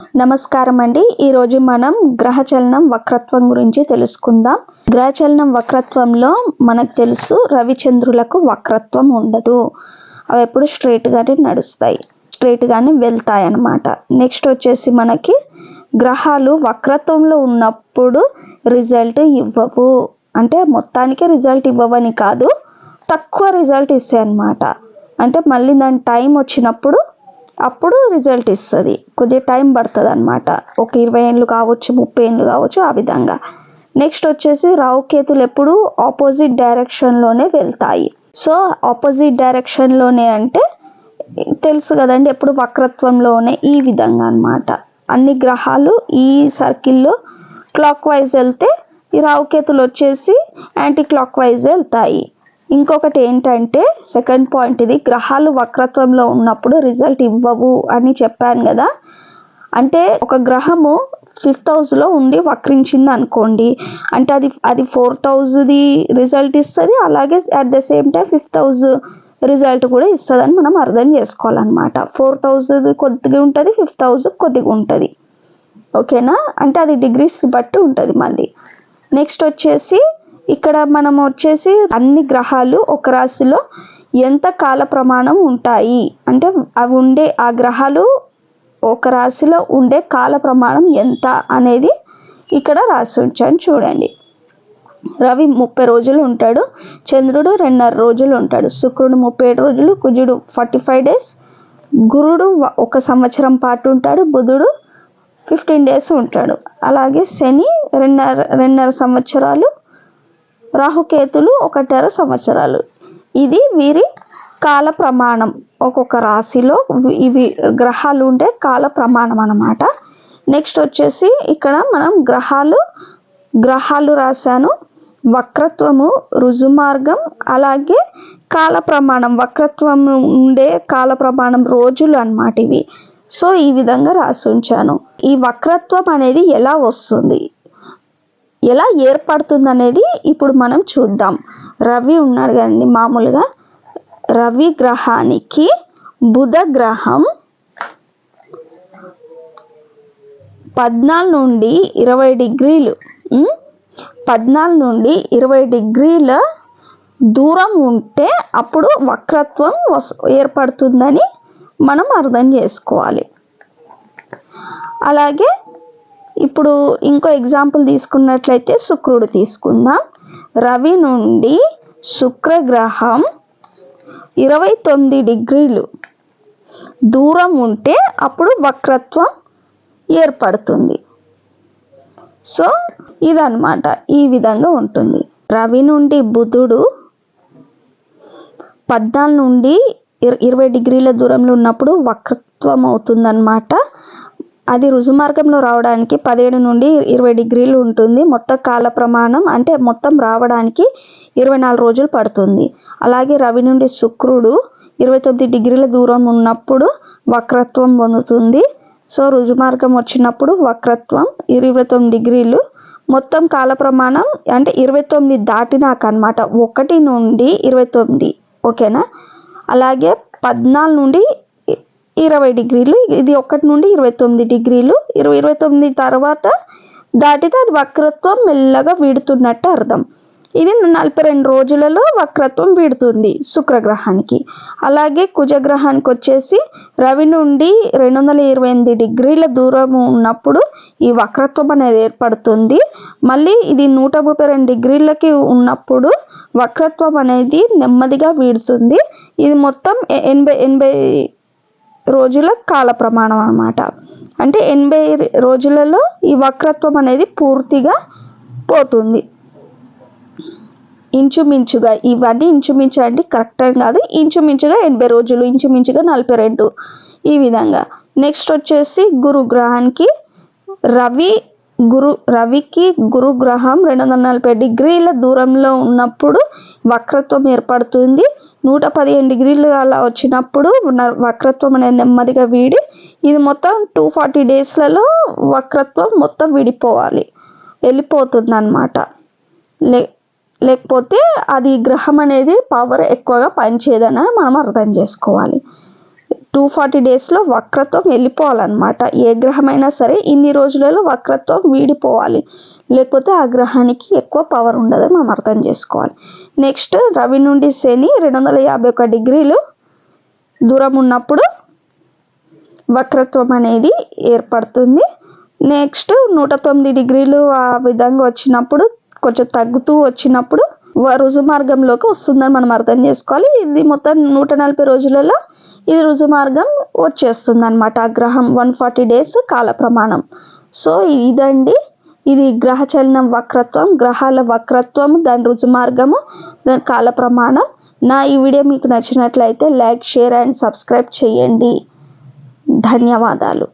నమస్కారం అండి ఈరోజు మనం గ్రహచలనం వక్రత్వం గురించి తెలుసుకుందాం. గ్రహచలనం వక్రత్వంలో మనకు తెలుసు రవిచంద్రులకు వక్రత్వం ఉండదు. అవి ఎప్పుడు స్ట్రైట్గానే నడుస్తాయి. స్ట్రైట్గానే వెళ్తాయి అన్నమాట నెక్స్ట్ వచ్చేసి మనకి గ్రహాలు వక్రత్వంలో ఉన్నప్పుడు రిజల్ట్ ఇవ్వవు. అంటే మొత్తానికి రిజల్ట్ ఇవ్వవని కాదు తక్కువ రిజల్ట్ ఇస్తాయి అన్నమాట అంటే మళ్ళీ దాని టైం వచ్చినప్పుడు అప్పుడు రిజల్ట్ ఇస్తుంది. కొద్దిగా టైం పడుతుంది అనమాట ఒక ఇరవై ఏళ్ళు కావచ్చు ముప్పై ఏళ్ళు కావచ్చు ఆ విధంగా. నెక్స్ట్ వచ్చేసి రావుకేతులు ఎప్పుడు ఆపోజిట్ డైరెక్షన్లోనే వెళ్తాయి. సో ఆపోజిట్ డైరెక్షన్లోనే అంటే తెలుసు కదండి ఎప్పుడు వక్రత్వంలోనే ఈ విధంగా అన్నమాట. అన్ని గ్రహాలు ఈ సర్కిల్లో క్లాక్ వైజ్ వెళ్తే ఈ రావుకేతులు వచ్చేసి యాంటీ క్లాక్ వైజ్ వెళ్తాయి. ఇంకొకటి ఏంటంటే సెకండ్ పాయింట్ ఇది గ్రహాలు వక్రత్వంలో ఉన్నప్పుడు రిజల్ట్ ఇవ్వవు అని చెప్పాను కదా. అంటే ఒక గ్రహము ఫిఫ్త్ హౌస్లో ఉండి వక్రించింది అనుకోండి అంటే అది అది ఫోర్త్ హౌస్ది రిజల్ట్ ఇస్తుంది అలాగే at the same time fifth house result కూడా ఇస్తుందని మనం అర్థం చేసుకోవాలన్నమాట. ఫోర్త్ హౌస్ కొద్దిగా ఉంటుంది ఫిఫ్త్ హౌస్ కొద్దిగా ఉంటుంది. ఓకేనా? అంటే అది డిగ్రీస్ని బట్టి ఉంటుంది మళ్ళీ. నెక్స్ట్ వచ్చేసి ఇక్కడ మనం వచ్చేసి అన్ని గ్రహాలు ఒక రాశిలో ఎంత కాల ప్రమాణం ఉంటాయి? అంటే అవి ఉండే ఆ గ్రహాలు ఒక రాశిలో ఉండే కాల ప్రమాణం ఎంత అనేది ఇక్కడ రాసి ఉంచాను చూడండి. రవి ముప్పై రోజులు ఉంటాడు చంద్రుడు రెండున్నర రోజులు ఉంటాడు శుక్రుడు ముప్పై ఏడు రోజులు కుజుడు ఫార్టీ ఫైవ్ డేస్ గురుడు ఒక సంవత్సరం పాటు ఉంటాడు బుధుడు ఫిఫ్టీన్ డేస్ ఉంటాడు. అలాగే శని రెండున్నర రెండున్నర సంవత్సరాలు రాహుకేతులు ఒకటర సంవత్సరాలు. ఇది వీరి కాల ప్రమాణం. ఒక్కొక్క రాశిలో ఇవి గ్రహాలు ఉండే కాల ప్రమాణం అన్నమాట. నెక్స్ట్ వచ్చేసి ఇక్కడ మనం గ్రహాలు గ్రహాలు రాశాను. వక్రత్వము రుజుమార్గం అలాగే కాల ప్రమాణం. వక్రత్వం ఉండే కాల ప్రమాణం రోజులు అన్నమాట ఇవి. సో ఈ విధంగా రాసి ఉంచాను. ఈ వక్రత్వం అనేది ఎలా వస్తుంది? ఎలా ఏర్పడుతుంది అనేది ఇప్పుడు మనం చూద్దాం. రవి ఉన్నాడు కదండి మామూలుగా. రవి గ్రహానికి బుధ గ్రహం పద్నాలుగు నుండి ఇరవై డిగ్రీలు పద్నాలుగు నుండి ఇరవై డిగ్రీల దూరం ఉంటే అప్పుడు వక్రత్వం వస్ ఏర్పడుతుందని మనం అర్థం చేసుకోవాలి. అలాగే ఇప్పుడు ఇంకో ఎగ్జాంపుల్ తీసుకున్నట్లయితే శుక్రుడు తీసుకుందాం. రవి నుండి శుక్రగ్రహం ఇరవై తొమ్మిది డిగ్రీలు దూరం ఉంటే అప్పుడు వక్రత్వం ఏర్పడుతుంది. సో ఇదన్నమాట ఈ విధంగా ఉంటుంది. రవి నుండి బుధుడు పద్నాలుగు నుండి ఇరవై డిగ్రీల దూరంలో ఉన్నప్పుడు వక్రత్వం అవుతుందన్నమాట. అది రుజుమార్గంలో రావడానికి పదిహేడు నుండి ఇరవై డిగ్రీలు ఉంటుంది. మొత్తం కాల ప్రమాణం అంటే మొత్తం రావడానికి ఇరవై నాలుగు రోజులు పడుతుంది. అలాగే రవి నుండి శుక్రుడు ఇరవై తొమ్మిది డిగ్రీల దూరం ఉన్నప్పుడు వక్రత్వం పొందుతుంది. సో రుజుమార్గం వచ్చినప్పుడు వక్రత్వం ఇరవై తొమ్మిది డిగ్రీలు. మొత్తం కాల ప్రమాణం అంటే ఇరవై తొమ్మిది దాటినాక అనమాట ఒకటి నుండి ఇరవై తొమ్మిది ఓకేనా? అలాగే పద్నాలుగు నుండి ఇరవై డిగ్రీలు ఇది ఒకటి నుండి ఇరవై తొమ్మిది డిగ్రీలు. ఇరవై ఇరవై తొమ్మిది తర్వాత దాటితే అది వక్రత్వం మెల్లగా వీడుతున్నట్టు అర్థం. ఇది నలభై రెండు రోజులలో వక్రత్వం వీడుతుంది శుక్రగ్రహానికి. అలాగే కుజగ్రహానికి వచ్చేసి రవి నుండి రెండు వందల ఇరవై ఎనిమిది డిగ్రీల దూరం ఉన్నప్పుడు ఈ వక్రత్వం అనేది ఏర్పడుతుంది. మళ్ళీ ఇది నూట ముప్పై రెండు డిగ్రీలకి ఉన్నప్పుడు వక్రత్వం అనేది నెమ్మదిగా వీడుతుంది. ఇది మొత్తం ఎనభై ఎనభై రోజుల కాల ప్రమాణం అన్నమాట. అంటే ఎనభై రోజులలో ఈ వక్రత్వం అనేది పూర్తిగా పోతుంది. ఇంచుమించుగా ఇవన్నీ ఇంచుమించు అంటే కరెక్ట్ కాదు. ఇంచుమించుగా ఎనభై రోజులు ఇంచుమించుగా నలభై రెండు ఈ విధంగా. నెక్స్ట్ వచ్చేసి గురు గ్రహానికి రవి గురు రవికి గురు గ్రహం రెండు వందల నలభై డిగ్రీల దూరంలో ఉన్నప్పుడు వక్రత్వం ఏర్పడుతుంది. నూట పదిహేను డిగ్రీలు అలా వచ్చినప్పుడు వక్రత్వం అనేది నెమ్మదిగా వీడి ఇది మొత్తం టూ ఫార్టీ డేస్లలో వక్రత్వం మొత్తం విడిపోవాలి వెళ్ళిపోతుంది అనమాట లే లేకపోతే అది గ్రహం అనేది పవర్ ఎక్కువగా పనిచేయదని మనం అర్థం చేసుకోవాలి. టూ ఫార్టీ డేస్లో వక్రత్వం వెళ్ళిపోవాలన్నమాట. ఏ గ్రహమైనా సరే ఇన్ని రోజులలో వక్రత్వం వీడిపోవాలి. లేకపోతే ఆ గ్రహానికి ఎక్కువ పవర్ ఉండదని మనం అర్థం చేసుకోవాలి. నెక్స్ట్ రవి నుండి శని రెండు వందల యాభై ఒక డిగ్రీలు దూరం ఉన్నప్పుడు వక్రత్వం అనేది ఏర్పడుతుంది. నెక్స్ట్ నూట తొమ్మిది డిగ్రీలు ఆ విధంగా వచ్చినప్పుడు కొంచెం తగ్గుతూ వచ్చినప్పుడు వ- రుజు మార్గంలోకి వస్తుందని మనం అర్థం చేసుకోవాలి. ఇది మొత్తం నూట నలభై రోజులలో ఇది రుజు మార్గం వచ్చేస్తుంది అనమాట ఆ గ్రహం వన్ ఫార్టీ డేస్ కాల ప్రమాణం. సో ఇదండి ఇది గ్రహచలనం వక్రత్వం గ్రహాల వక్రత్వం దాని రుజు మార్గము దాని కాల ప్రమాణం. నా ఈ వీడియో మీకు నచ్చినట్లయితే లైక్ షేర్ అండ్ సబ్స్క్రైబ్ చేయండి. ధన్యవాదాలు.